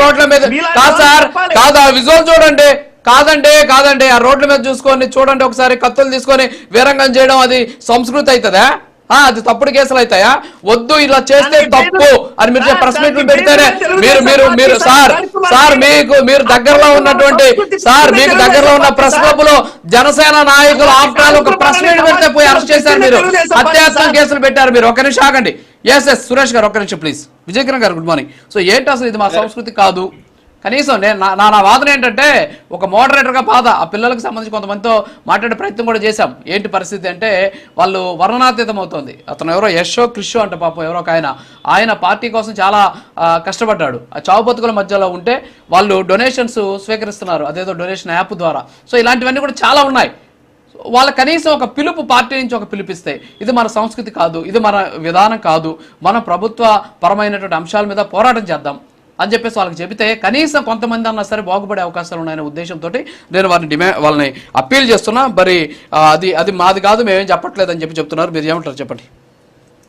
రోడ్ల మీద కాదు సార్. కాదు ఆ విజువల్ చూడండి కాదండి కాదండి ఆ రోడ్ల మీద చూసుకొని చూడండి ఒకసారి కత్తులు తీసుకొని వీరంగం చేయడం అది సంస్కృతి అవుతుందా అది తప్పుడు కేసులు అవుతాయా? వద్దు ఇలా చేస్తే తప్పు అని మీరు ప్రెస్ మీట్లు పెడితేనే మీరు మీరు మీరు సార్ సార్, మీకు మీరు దగ్గరలో ఉన్నటువంటి సార్ మీకు దగ్గరలో ఉన్న ప్రెస్. క్లబ్లో జనసేన నాయకులు ఆఫ్టర్ ఆల్ ఒక ప్రెస్ మీట్ పెడితే పోయి అరెస్ట్ చేశారు మీరు. సార్. కేసులు పెట్టారు మీరు. ఒక నిమిషం ఆగండి. ఎస్ ఎస్ సురేష్ గారు ఒక్క నిమిషం ప్లీజ్ విజయకిరణ్ గారు గుడ్ మార్నింగ్ సో ఏంటి అసలు ఇది మా సంస్కృతి కాదు? కనీసం నేను నా నా నా వాదన ఏంటంటే ఒక మోడరేటర్గా బాధ. ఆ పిల్లలకు సంబంధించి కొంతమందితో మాట్లాడే ప్రయత్నం కూడా చేశాం. ఏంటి పరిస్థితి అంటే వాళ్ళు వర్ణనాతీతం అవుతుంది అతను ఎవరో యశో క్రిషో అంటే పాపం ఎవరో ఒక ఆయన. ఆయన పార్టీ కోసం చాలా కష్టపడ్డాడు. ఆ చావు బతుకుల మధ్యలో ఉంటే వాళ్ళు డొనేషన్స్ స్వీకరిస్తున్నారు. అదేదో డొనేషన్ యాప్ ద్వారా. సో ఇలాంటివన్నీ కూడా చాలా ఉన్నాయి. వాళ్ళ కనీసం ఒక పిలుపు పార్టీ నుంచి ఒక పిలిపిస్తే ఇది మన సంస్కృతి కాదు ఇది మన విధానం కాదు మన ప్రభుత్వ పరమైనటువంటి అంశాల మీద పోరాటం చేద్దాం. అని చెప్పేసి వాళ్ళకి చెబితే కనీసం కొంతమంది అన్నా సరే బాగుపడే అవకాశాలు ఉన్నాయనే ఉద్దేశంతో నేను వారిని డిమాండ్ వాళ్ళని అప్పీల్ చేస్తున్నా. మరి అది అది మాది కాదు మేమేం చెప్పట్లేదు అని చెప్పి చెప్తున్నారు. మీరు ఏమంటారు చెప్పండి?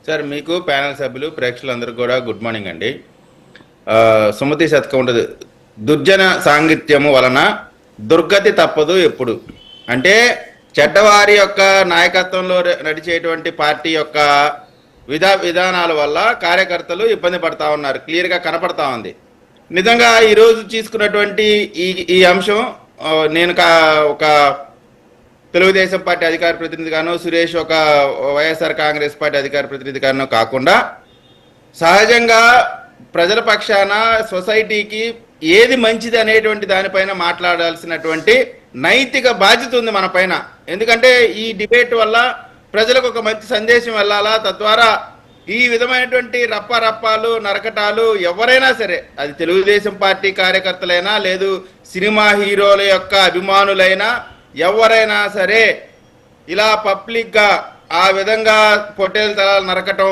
సార్ మీకు ప్యానల్ సభ్యులు ప్రేక్షకులందరూ కూడా గుడ్ మార్నింగ్ అండి. సుమతి శతకం ఉండదు దుర్జన సాంగిత్యము వలన దుర్గతి తప్పదు ఎప్పుడు. అంటే చెడ్డవారి యొక్క నాయకత్వంలో నడిచేటువంటి పార్టీ యొక్క విధా విధానాల వల్ల కార్యకర్తలు ఇబ్బంది పడతా ఉన్నారు క్లియర్గా కనపడతా ఉంది. నిజంగా ఈరోజు తీసుకున్నటువంటి ఈ ఈ అంశం నేను కా ఒక తెలుగుదేశం పార్టీ అధికార ప్రతినిధిగాను సురేష్ ఒక వైఎస్ఆర్ కాంగ్రెస్ పార్టీ అధికార ప్రతినిధిగాను కాకుండా సహజంగా ప్రజల పక్షాన సొసైటీకి ఏది మంచిది అనేటువంటి దానిపైన మాట్లాడాల్సినటువంటి నైతిక బాధ్యత ఉంది మన పైన. ఎందుకంటే ఈ డిబేట్ వల్ల ప్రజలకు ఒక మంచి సందేశం వెళ్ళాలా? తద్వారా ఈ విధమైనటువంటి రప్ప రప్పాలు నరకటాలు ఎవరైనా సరే అది తెలుగుదేశం పార్టీ కార్యకర్తలైనా లేదు సినిమా హీరోల యొక్క అభిమానులైనా ఎవరైనా సరే ఇలా పబ్లిక్గా ఆ విధంగా పొట్టేలు తలాలు నరకటం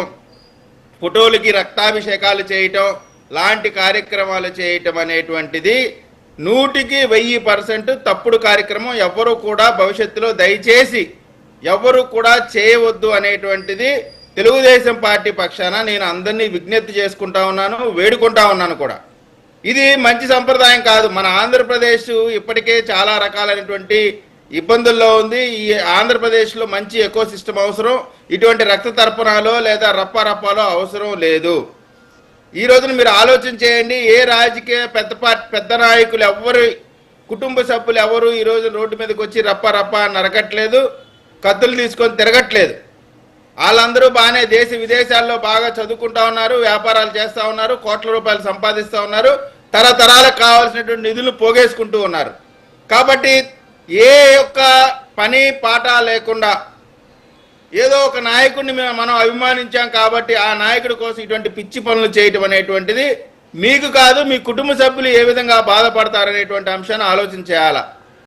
ఫోటోలకి రక్తాభిషేకాలు చేయటం లాంటి కార్యక్రమాలు చేయటం అనేటువంటిది నూటికి వెయ్యి పర్సెంట్ తప్పుడు కార్యక్రమం ఎవ్వరూ కూడా భవిష్యత్తులో దయచేసి ఎవరు కూడా చేయవద్దు అనేటువంటిది తెలుగుదేశం పార్టీ పక్షాన నేను అందరినీ విజ్ఞప్తి చేసుకుంటా ఉన్నాను వేడుకుంటా ఉన్నాను కూడా. ఇది మంచి సంప్రదాయం కాదు. మన ఆంధ్రప్రదేశ్ ఇప్పటికే చాలా రకాలైనటువంటి ఇబ్బందుల్లో ఉంది. ఈ ఆంధ్రప్రదేశ్లో మంచి ఎకో సిస్టమ్ అవసరం. ఇటువంటి రక్త తర్పణాలో లేదా రప్ప రప్పాలో అవసరం లేదు. ఈ రోజున మీరు ఆలోచన చేయండి. ఏ రాజకీయ పెద్ద పార్టీ పెద్ద నాయకులు ఎవరు కుటుంబ సభ్యులు ఎవరు ఈ రోజు రోడ్డు మీదకి వచ్చి రప్ప రప్ప నరకట్లేదు కత్తులు తీసుకొని తిరగట్లేదు. వాళ్ళందరూ బాగానే దేశ విదేశాల్లో బాగా చదువుకుంటా ఉన్నారు వ్యాపారాలు చేస్తూ ఉన్నారు కోట్ల రూపాయలు సంపాదిస్తూ ఉన్నారు తరతరాలకు కావాల్సినటువంటి నిధులు పోగేసుకుంటూ ఉన్నారు. కాబట్టి ఏ యొక్క పని పాట లేకుండా ఏదో ఒక నాయకుడిని మేము మనం అభిమానించాం కాబట్టి ఆ నాయకుడి కోసం ఇటువంటి పిచ్చి పనులు చేయటం అనేటువంటిది మీకు కాదు మీ కుటుంబ సభ్యులు ఏ విధంగా బాధపడతారనేటువంటి అంశాన్ని ఆలోచన చేయాలా?